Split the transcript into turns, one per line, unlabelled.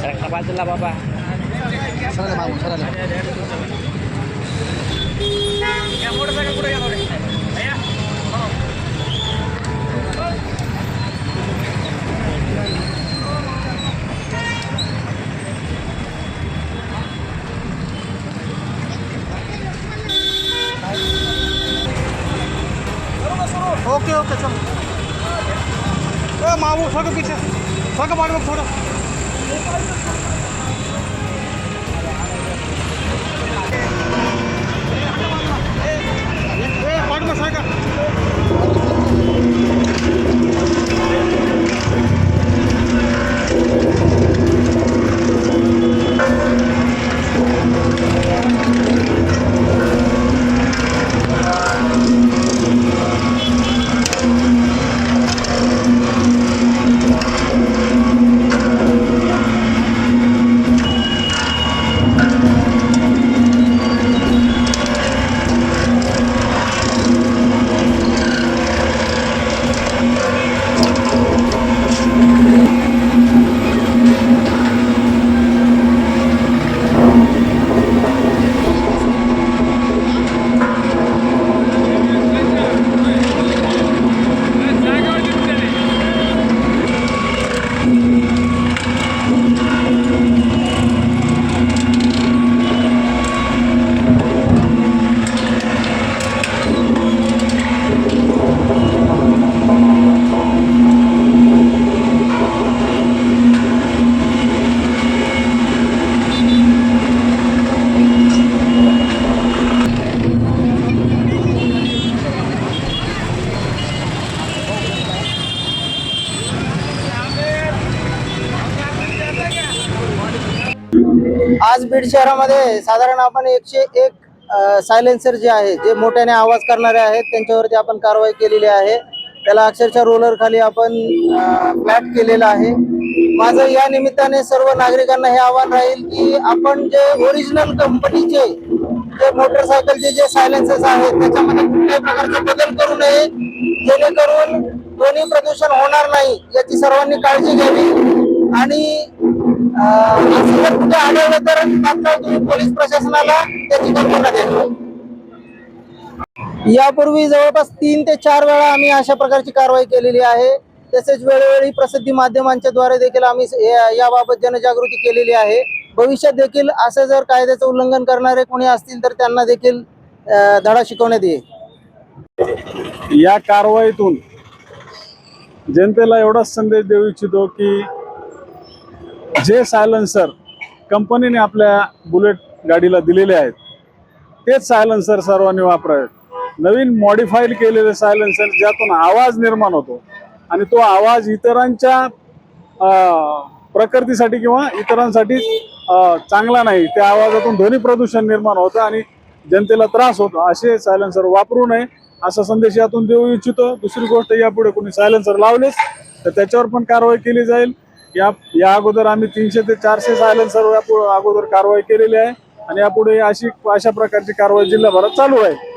सरकला बाजूला बाबा
सरळ मागून सरळ ओके ओके चल ए मामू सगळं पीछे పక్క పాడు ఫోటో
आज बीड शहरामध्ये साधारण आपण एकशे एक सायलेन्सर जे आहे जे मोठ्याने आवाज करणारे आहेत त्यांच्यावरती आपण कारवाई केलेली आहे. त्याला अक्षरशः रोलर खाली आपण फ्लॅट केलेला आहे. माझं या निमित्ताने सर्व नागरिकांना हे आव्हान राहील की आपण जे ओरिजिनल कंपनीचे जे मोटरसायकलचे जे सायलेन्सेस आहेत त्याच्यामध्ये कुठल्याही प्रकारचे बदल करू नये. जेणेकरून ध्वनी प्रदूषण होणार नाही याची सर्वांनी काळजी घ्यावी. आणि कुठे आढळलं तर तात्काळ तुम्ही पोलीस प्रशासनाला त्याची कल्पना द्या यापूर्वी जवळपास तीन ते चार वेळा आम्ही अशा प्रकारची कारवाई केलेली आहे. तसेच वेळोवेळी प्रसिद्धी माध्यमांच्या द्वारे देखील आम्ही याबाबत जनजागृती केलेली आहे. भविष्यात देखील असं जर कायद्याचं उल्लंघन करणारे कोणी असतील तर त्यांना देखील धडा शिकवण्यात येईल.
या कारवाईतून जनतेला एवढाच संदेश देऊ इच्छितो की जे सायलन्सर कंपनीने आपल्या बुलेट गाडीला दिलेले आहेत तेच सायलन्सर सर्वांनी वापरावेत नवीन मॉडिफाईड केलेले सायलन्सर ज्यातून आवाज निर्माण होतो आणि तो आवाज इतरांच्या प्रकृतीसाठी किंवा इतरांसाठी चांगला नाही. त्या आवाजातून ध्वनी प्रदूषण निर्माण होतं आणि जनतेला त्रास होतो. असे सायलन्सर वापरू नये असा संदेश यातून देऊ इच्छितो. दुसरी गोष्ट यापुढे कोणी सायलन्सर लावलेच तर त्याच्यावर पण कारवाई केली जाईल. या या अगोदर आम्ही तीनशे ते चारशे सायलन्सर अगोदर कारवाई केलेली आहे. आणि यापुढे अशी अशा प्रकारची कारवाई जिल्हाभरात चालू आहे.